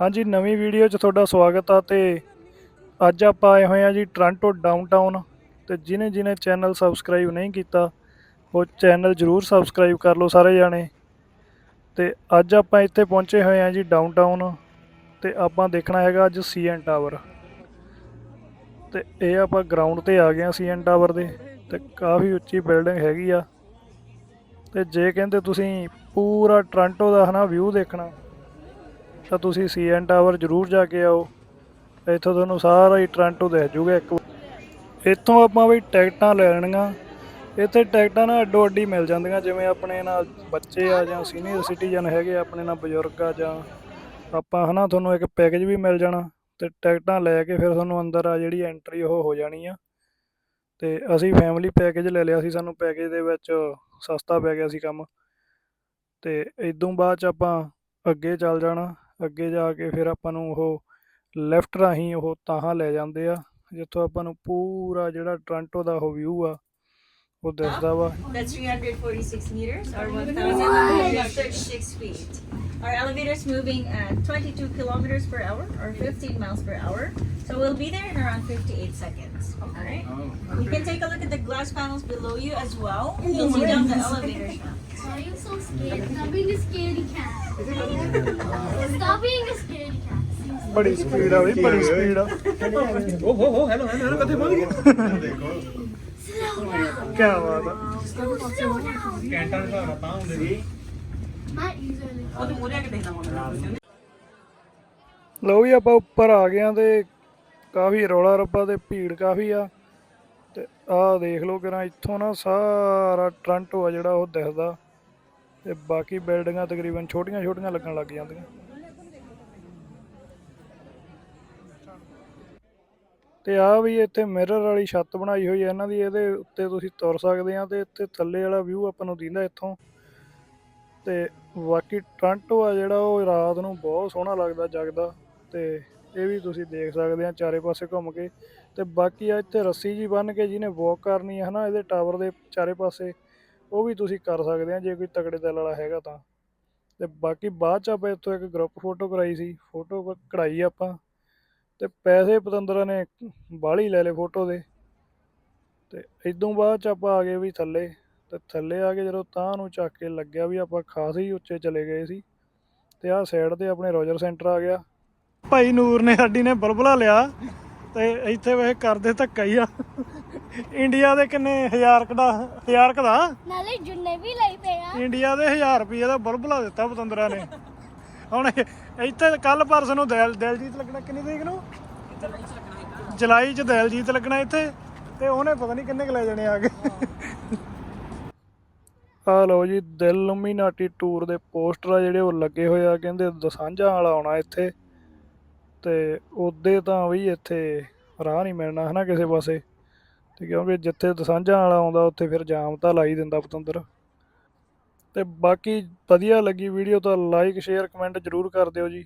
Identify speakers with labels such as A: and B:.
A: ਹਾਂਜੀ, ਨਵੀਂ ਵੀਡੀਓ 'ਚ ਤੁਹਾਡਾ ਸਵਾਗਤ ਆ ਤੇ ਅੱਜ ਆਪਾਂ ਆਏ ਹੋਏ ਆ ਜੀ ਟ੍ਰਾਂਟੋ ਡਾਊਨਟਾਊਨ ਤੇ ਜਿਨੇ ਜਿਨੇ ਚੈਨਲ ਸਬਸਕ੍ਰਾਈਬ ਨਹੀਂ ਕੀਤਾ, ਉਹ ਚੈਨਲ ਜਰੂਰ ਸਬਸਕ੍ਰਾਈਬ ਕਰ ਲਓ ਸਾਰੇ ਜਾਣੇ। ਤੇ ਅੱਜ ਆਪਾਂ ਇੱਥੇ ਪਹੁੰਚੇ ਹੋਏ ਆ ਜੀ ਡਾਊਨਟਾਊਨ ਤੇ ਆਪਾਂ ਦੇਖਣਾ ਹੈਗਾ ਅੱਜ ਸੀਐਨ ਟਾਵਰ ਤੇ ਇਹ ਆਪਾਂ ਗਰਾਊਂਡ ਤੇ ਆ ਗਏ ਆ ਸੀਐਨ ਟਾਵਰ ਦੇ ਤੇ ਕਾਫੀ ਉੱਚੀ ਬਿਲਡਿੰਗ ਹੈਗੀ ਆ। ਤੇ ਜੇ ਕਹਿੰਦੇ ਤੁਸੀਂ ਪੂਰਾ ਟ੍ਰਾਂਟੋ ਦਾ ਹਨਾ ਵਿਊ ਦੇਖਣਾ ਤਾਂ ਤੁਸੀਂ ਸੀਐਨ ਟਾਵਰ ਜ਼ਰੂਰ ਜਾ ਕੇ ਆਓ। ਇੱਥੋਂ ਤੁਹਾਨੂੰ ਸਾਰਾ ਹੀ ਟ੍ਰਾਂਟੋ ਦਿਖ ਜੂਗਾ ਇੱਕ ਇੱਥੋਂ ਆਪਾਂ ਵੀ ਟਿਕਟਾਂ ਲੈ ਲੈਣੀਆਂ। ਇੱਥੇ ਟਿਕਟਾਂ ਨਾ ਅੱਡੋ ਅੱਡੀ ਮਿਲ ਜਾਂਦੀਆਂ, ਜਿਵੇਂ ਆਪਣੇ ਨਾਲ ਬੱਚੇ ਆ ਜਾਂ ਸੀਨੀਅਰ ਸਿਟੀਜ਼ਨ ਹੈਗੇ, ਆਪਣੇ ਨਾਲ ਬਜ਼ੁਰਗ ਆ ਜਾਂ ਆਪਾਂ ਹਨਾ, ਤੁਹਾਨੂੰ ਇੱਕ ਪੈਕੇਜ ਵੀ ਮਿਲ ਜਾਣਾ ਤੇ ਟਿਕਟਾਂ ਲੈ ਕੇ ਫਿਰ ਤੁਹਾਨੂੰ ਅੰਦਰ ਆ ਜਿਹੜੀ ਐਂਟਰੀ ਉਹ ਹੋ ਜਾਣੀ ਆ। ਤੇ ਅਸੀਂ ਫੈਮਿਲੀ ਪੈਕੇਜ ਲੈ ਲਿਆ ਸੀ, ਸਾਨੂੰ ਪੈਕੇਜ ਦੇ ਵਿੱਚ ਸਸਤਾ ਪੈ ਗਿਆ ਸੀ ਕੰਮ। ਤੇ ਇਦੋਂ ਬਾਅਦ ਚ ਆਪਾਂ ਅੱਗੇ ਚੱਲ ਜਾਣਾ। ਅੱਗੇ ਜਾ ਕੇ ਫਿਰ ਆਪਾਂ ਨੂੰ ਉਹ ਲੈਫਟ ਰਾਹੀਂ ਉਹ ਤਾਹਾਂ ਲੈ ਜਾਂਦੇ ਆ, ਜਿੱਥੋਂ ਆਪਾਂ ਨੂੰ ਪੂਰਾ ਜਿਹੜਾ ਟ੍ਰਾਂਟੋ ਦਾ ਉਹ ਵਿਊ ਆ Huh? that.
B: That's 346 meters or 1,036 feet. Our elevator is moving at 22 kilometers per hour or 15 miles per hour. So we'll be there in around 58 seconds. All right. Oh, you can take a look at the glass panels below you as well. Oh, You'll see down the elevator shaft.
C: Why are you so scared? Stop being a scaredy cat. Stop being a
A: ਬੜੀ speed ਆ ਬਈ ਬੜੀ speed ਆ।
D: ਓ ਹੋ ਹੋ hello hello ਕਿੱਥੇ ਪਹੁੰਚ ਗਏ?
A: ਕੀ ਬਾਤ ਆ.
D: ਘੰਟਾ ਦਾ ਹੁੰਦੇ
A: ਲਓ ਆਪਾਂ ਉੱਪਰ ਆ ਗਏ ਆ ਤੇ ਕਾਫੀ ਰੌਲਾ ਰੱਪਾ ਤੇ ਭੀੜ ਕਾਫੀ ਆ। ਤੇ ਆਹ ਦੇਖ ਲਓ ਕਿਰਾਂ ਇੱਥੋਂ ਨਾ ਸਾਰਾ ਟ੍ਰਾਂਟੋ ਆ ਜਿਹੜਾ ਉਹ ਦਿਖਦਾ। ਤੇ ਬਾਕੀ ਬਿਲਡਿੰਗਾਂ ਤਕਰੀਬਨ ਛੋਟੀਆਂ ਛੋਟੀਆਂ ਲੱਗਣ ਲੱਗ ਜਾਂਦੀਆਂ। ਤੇ ਆ ਵੀ ਇੱਥੇ ਮਿਰਰ ਵਾਲੀ ਛੱਤ ਬਣਾਈ ਹੋਈ ਹੈ ਇਹਨਾਂ ਦੀ, ਇਹਦੇ ਉੱਤੇ ਤੁਸੀਂ ਤੁਰ ਸਕਦੇ ਆ ਤੇ ਇੱਥੇ ਥੱਲੇ ਵਾਲਾ ਵਿਊ ਆਪਾਂ ਨੂੰ ਦਿੰਦਾ ਇੱਥੋਂ। ਤੇ ਬਾਕੀ ਟ੍ਰਾਂਟੋ ਆ ਜਿਹੜਾ ਉਹ ਰਾਤ ਨੂੰ ਬਹੁਤ ਸੋਹਣਾ ਲੱਗਦਾ ਜਗਦਾ, ਤੇ ਇਹ ਵੀ ਤੁਸੀਂ ਦੇਖ ਸਕਦੇ ਆ ਚਾਰੇ ਪਾਸੇ ਘੁੰਮ ਕੇ। ਤੇ ਬਾਕੀ ਆ ਇੱਥੇ ਰੱਸੀ ਜੀ ਬੰਨ ਕੇ ਜਿਹਨੇ ਵਾਕ ਕਰਨੀ ਹੈ ਹਨਾ, ਇਹਦੇ ਟਾਵਰ ਦੇ ਚਾਰੇ ਪਾਸੇ, ਉਹ ਵੀ ਤੁਸੀਂ ਕਰ ਸਕਦੇ ਆ, ਜੇ ਕੋਈ ਤਕੜੇ ਦਿਲ ਵਾਲਾ ਹੈਗਾ ਤਾਂ। ਤੇ ਬਾਕੀ ਬਾਅਦ ਚ ਆਪਾਂ ਇੱਥੋਂ ਇੱਕ ਗਰੁੱਪ ਫੋਟੋ ਕਰਾਈ ਸੀ ਫੋਟੋ ਕਢਾਈ ਆਪਾਂ। ਤੇ ਪੈਸੇ ਪਤੰਦਰਾਂ ਨੇ ਬਾਹਲੀ ਲੈ ਲਏ ਫੋਟੋ ਦੇ। ਤੇ ਇਦੋਂ ਬਾਅਦ ਚ ਆਪਾਂ ਆ ਗਏ ਵੀ ਥੱਲੇ ਤੇ ਥੱਲੇ ਆ ਕੇ ਜਦੋਂ ਤਾਂ ਨੂੰ ਚੱਕ ਕੇ ਲੱਗਿਆ ਵੀ ਆਪਾਂ ਖਾਸੇ ਹੀ ਉੱਚੇ ਚਲੇ ਗਏ ਸੀ ਤੇ ਆਹ ਸਾਈਡ ਤੇ ਆਪਣੇ ਰੋਜਰ ਸੈਂਟਰ ਆ ਗਿਆ। ਭਾਈ ਨੂਰ ਨੇ ਸਾਡੀ ਨੇ ਬਲਬਲਾ ਲਿਆ ਤੇ ਇੱਥੇ ਵੇਖ ਕਰਦੇ ਧੱਕਾ ਹੀ ਆ। ਇੰਡੀਆ ਦੇ ਕਿੰਨੇ ਹਜ਼ਾਰ ਕਦਾ ਹਜ਼ਾਰ ਕਦਾ
C: ਨਾਲੇ ਜੁੰਨੇ ਵੀ ਲਈ ਪਏ ਆ।
A: ਇੰਡੀਆ ਦੇ 1000 ਰੁਪਏ ਦਾ ਬਲਬਲਾ ਦਿੱਤਾ ਪਤੰਦਰਾਂ ਨੇ। ਹੁਣ ਇੱਥੇ ਕੱਲ ਪਰਸੋਂ ਨੂੰ ਦਿਲ ਦਿਲਜੀਤ ਲੱਗਣਾ ਕਿੰਨੀ ਤਰੀਕ ਨੂੰ? ਜੁਲਾਈ ਚ ਦਿਲਜੀਤ ਲੱਗਣਾ ਇੱਥੇ ਤੇ ਉਹਨੇ ਪਤਾ ਨਹੀਂ ਕਿੰਨੇ ਕੁ ਲੈ ਜਾਣੇ ਆ ਕੇ। ਆ ਲਓ ਜੀ, ਦਿਲ ਲੂਮੀਨਾਟੀ ਟੂਰ ਦੇ ਪੋਸਟਰ ਆ ਜਿਹੜੇ ਉਹ ਲੱਗੇ ਹੋਏ ਆ, ਕਹਿੰਦੇ ਦਸਾਂਝਾਂ ਵਾਲਾ ਆਉਣਾ ਇੱਥੇ। ਤੇ ਉਹਦੇ ਤਾਂ ਵੀ ਇੱਥੇ ਰਾਹ ਨਹੀਂ ਮਿਲਣਾ ਹਨਾ ਕਿਸੇ ਪਾਸੇ। ਤੇ ਕਿਉਂਕਿ ਜਿੱਥੇ ਦਸਾਂਝਾਂ ਵਾਲਾ ਆਉਂਦਾ, ਉੱਥੇ ਫਿਰ ਜਾਮ ਤਾਂ ਲਾਈ ਦਿੰਦਾ ਪਤੰਦਰ। ਤੇ ਬਾਕੀ ਵਧੀਆ ਲੱਗੀ ਵੀਡੀਓ ਤਾਂ ਲਾਈਕ ਸ਼ੇਅਰ ਕਮੈਂਟ ਜ਼ਰੂਰ ਕਰ ਦਿਓ ਜੀ।